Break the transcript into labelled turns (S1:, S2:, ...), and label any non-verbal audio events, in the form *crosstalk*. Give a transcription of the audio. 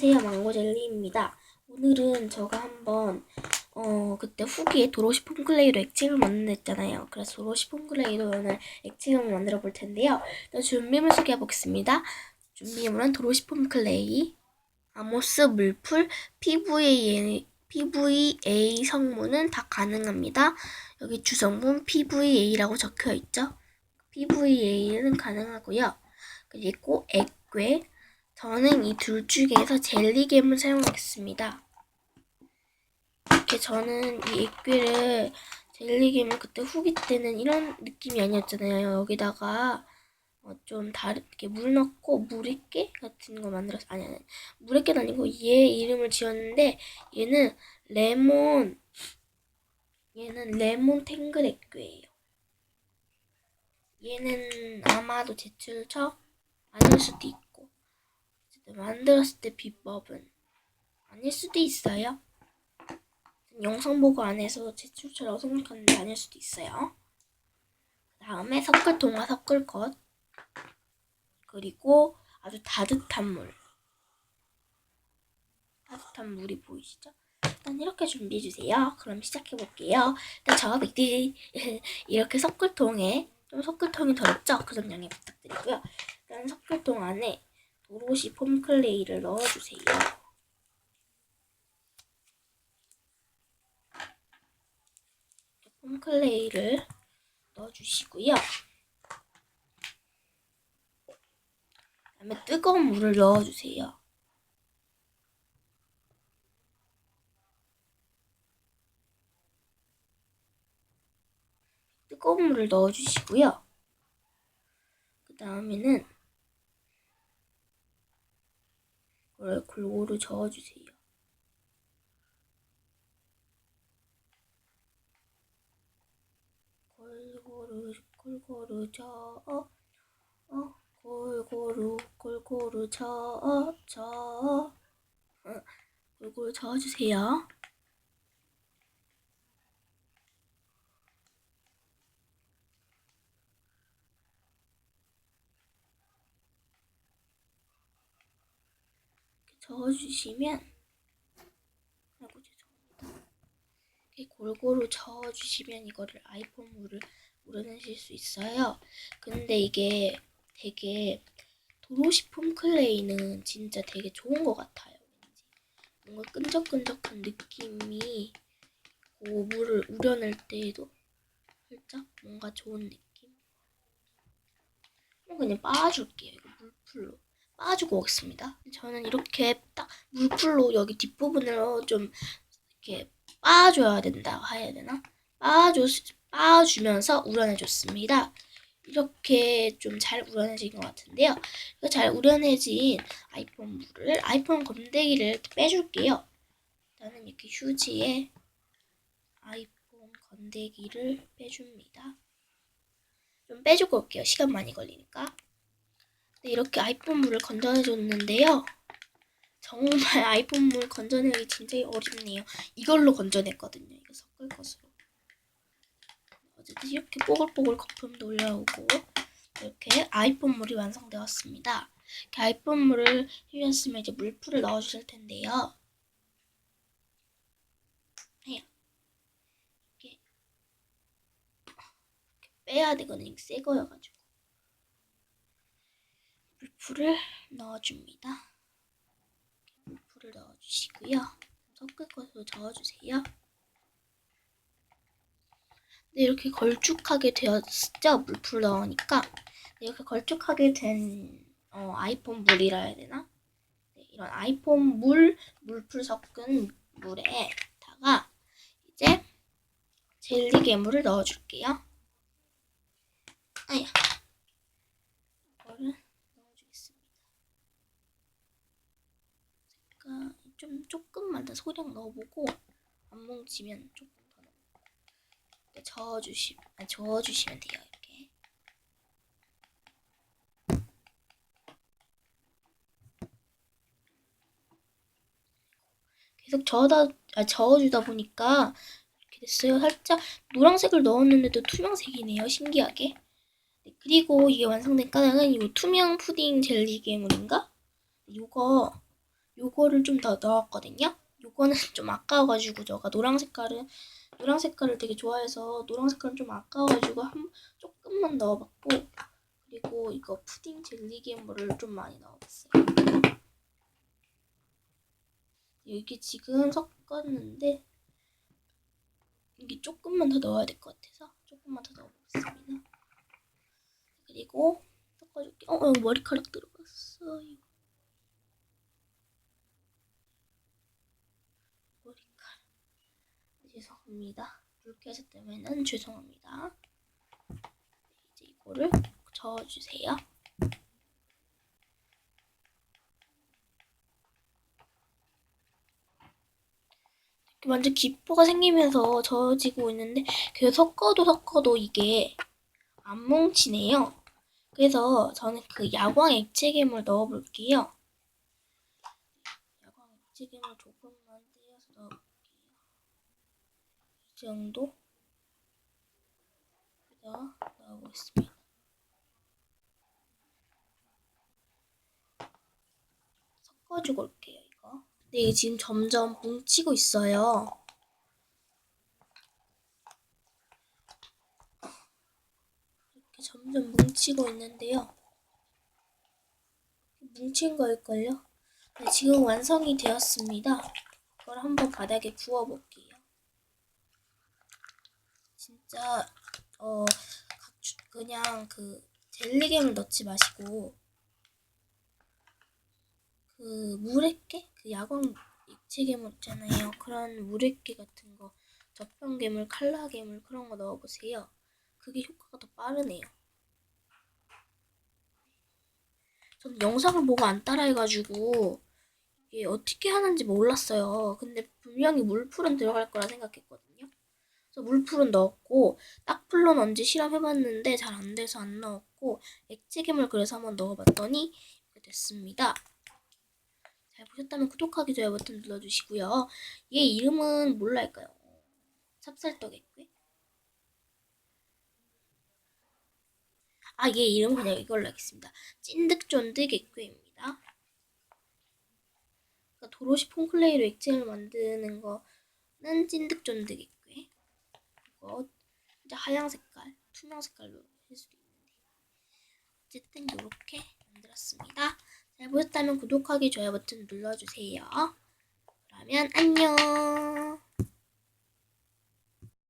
S1: 안녕하세요 망고젤리입니다. 오늘은 제가 한번 어 그때 후기에 도로시 폼클레이로 액체를 만들었잖아요. 그래서 도로시 폼클레이로 오늘 액체를 만들어 볼 텐데요. 일단 준비물 소개해 보겠습니다. 준비물은 도로시 폼클레이, 아모스 물풀, PVA, PVA 성분은 다 가능합니다. 여기 주성분 PVA라고 적혀 있죠. PVA는 가능하고요. 그리고 액괴, 저는 이 둘 중에서 젤리겜을 사용하겠습니다. 이렇게 저는 이 액괴를 젤리겜을 그때 후기 때는 이런 느낌이 아니었잖아요. 여기다가 어, 좀 다르게 물 넣고 물액게 같은 거 만들어서 아니 아니 물액게는 아니고 얘 이름을 지었는데 얘는 레몬 얘는 레몬 탱글 액괴예요. 얘는 아마도 제출처 아닐 수도 있고 만들었을 때 비법은 아닐 수도 있어요. 영상 보고 안 해서 제 출처라고 생각하는데 아닐 수도 있어요. 그 다음에 섞을 동화 섞을 것 그리고 아주 따뜻한 물 따뜻한 물이 보이시죠? 일단 이렇게 준비해 주세요. 그럼 시작해 볼게요. 일단 저 빅디 *laughs* 이렇게 섞을통에 좀 섞을통이 더럽죠? 그 점 양해 부탁드리고요. 일단 섞을통 안에 도로시 폼클레이를 넣어주세요. 폼클레이를 넣어주시고요. 그다음에 뜨거운 물을 넣어주세요. 뜨거운 물을 넣어주시고요. 그 다음에는 이걸 골고루 저어주세요. 골고루 골고루 저어 어 골고루 골고루 저어 저어 어, 골고루 저어주세요. 저어주시면 아이고 죄송합니다. 이렇게 골고루 저어주시면 이거를 아이폰 물을 우려내실 수 있어요. 근데 이게 되게 도로시 폼 클레이는 진짜 되게 좋은 것 같아요. 뭔가 끈적끈적한 느낌이 고 물을 우려낼 때에도 살짝 뭔가 좋은 느낌. 그냥 빻아줄게요. 물풀로. 빻아주고 오겠습니다. 저는 이렇게 딱 물풀로 여기 뒷부분으로 좀 이렇게 빻아줘야 된다 해야 되나? 빻아줘, 빻아주면서 우려내줬습니다. 이렇게 좀 잘 우려내진 것 같은데요. 이거 잘 우려내진 아이폰 물을 아이폰 건데기를 빼줄게요. 일단은 이렇게 휴지에 아이폰 건데기를 빼줍니다. 좀 빼주고 올게요. 시간 많이 걸리니까. 네, 이렇게 아이폰 물을 건져내줬는데요. 정말 *laughs* 아이폰 물 건져내기 진짜 어렵네요. 이걸로 건져냈거든요. 이거 섞을 것으로. 어쨌든 이렇게 뽀글뽀글 거품도 올라오고 이렇게 아이폰 물이 완성되었습니다. 이렇게 아이폰 물을 해주셨으면 이제 물풀을 넣어주실 텐데요. 이렇게, 이렇게 빼야 되거든요. 새 거여가지고. 물풀을 넣어줍니다. 물풀을 넣어주시고요. 섞을 것으로 저어주세요. 네, 이렇게 걸쭉하게 되었죠? 물풀 넣으니까. 네, 이렇게 걸쭉하게 된 어, 아이폰 물이라 해야 되나? 네, 이런 아이폰 물, 물풀 섞은 물에다가 이제 젤리 괴물을 넣어줄게요. 아야. 이거를 넣어주겠습니다. 제가 좀 조금만 더 소량 넣어보고 안 뭉치면 조금 더 넣고 네, 저어주시, 아, 저어주시면 돼요. 이렇게. 계속 저어다, 아, 저어주다 보니까 이렇게 됐어요. 살짝 노란색을 넣었는데도 투명색이네요. 신기하게. 네, 그리고 이게 완성된 까닭은 이 투명 푸딩 젤리 괴물인가? 이거 요거를 좀 더 넣었거든요. 요거는 *laughs* 좀 아까워가지고 제가 노랑 색깔은 노랑 색깔을 되게 좋아해서 노랑 색깔은 좀 아까워가지고 한 조금만 넣어봤고 그리고 이거 푸딩 젤리 괴물을 좀 많이 넣어봤어요. 여기 지금 섞었는데 이게 조금만 더 넣어야 될 것 같아서 조금만 더 넣어보겠습니다. 그리고 섞어줄게. 어, 어 머리카락 들어갔어요. 머리카락. 죄송합니다. 물개서 때문에는 죄송합니다. 이제 이거를 저어주세요. 이렇게 완전 기포가 생기면서 저어지고 있는데 계속 섞어도 섞어도 이게 안 뭉치네요. 그래서 저는 그 야광 액체괴물 넣어볼게요. 야광 액체괴물 조금만 떼어서 넣어볼게요. 이 정도 여기다 넣어보겠습니다. 섞어주고 올게요, 이거. 근데 이게 지금 점점 뭉치고 있어요. 이렇게 점점 뭉치고 있는데요. 뭉친 거일걸요? 네, 지금 완성이 되었습니다. 이걸 한번 바닥에 구워볼게요. 진짜 어 그냥 그 젤리겜을 넣지 마시고 그 물액계 그 야광 액체 괴물 있잖아요. 그런 물액계 같은 거 젖병괴물, 칼라 괴물 그런 거 넣어보세요. 그게 효과가 더 빠르네요. 저는 영상을 보고 안 따라해가지고 이게 어떻게 하는지 몰랐어요. 근데 분명히 물풀은 들어갈 거라 생각했거든요. 물풀은 넣었고 딱풀로 언제 실험해봤는데 잘 안 돼서 안 넣었고 액체괴물 그래서 한번 넣어봤더니 이렇게 됐습니다. 잘 보셨다면 구독하기, 좋아요 버튼 눌러주시고요. 얘 이름은 뭘로 할까요? 찹쌀떡액괴? 아, 얘 이름 그냥 이걸로 하겠습니다. 찐득쫀득 액괴입니다. 그러니까 도로시 폼클레이로 액체를 만드는 거는 찐득쫀득 액괴. 하양 색깔, 투명 색깔로 할 수도 있는데 어쨌든 이렇게 만들었습니다. 잘 보셨다면 구독하기, 좋아요 버튼 눌러주세요. 그러면 안녕.